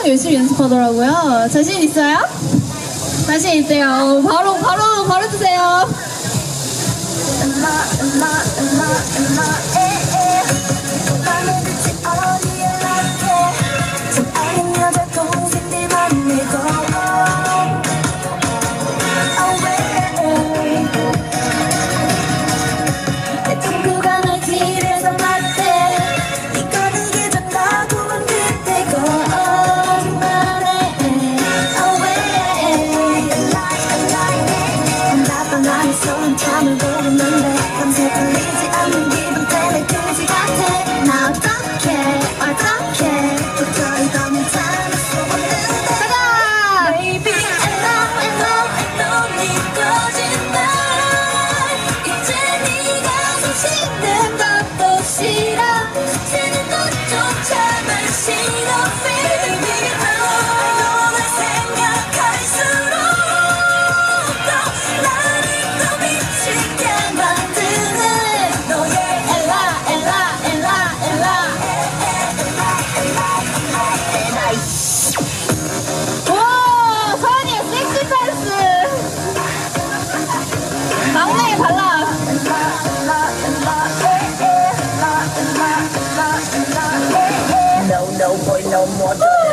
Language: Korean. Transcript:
엄청 열심히 연습하더라고요. 자신 있어요? 자신 있대요. 바로 바로 바로 주세요. I'm time ago, remember, I'm so crazy, I'm no no more.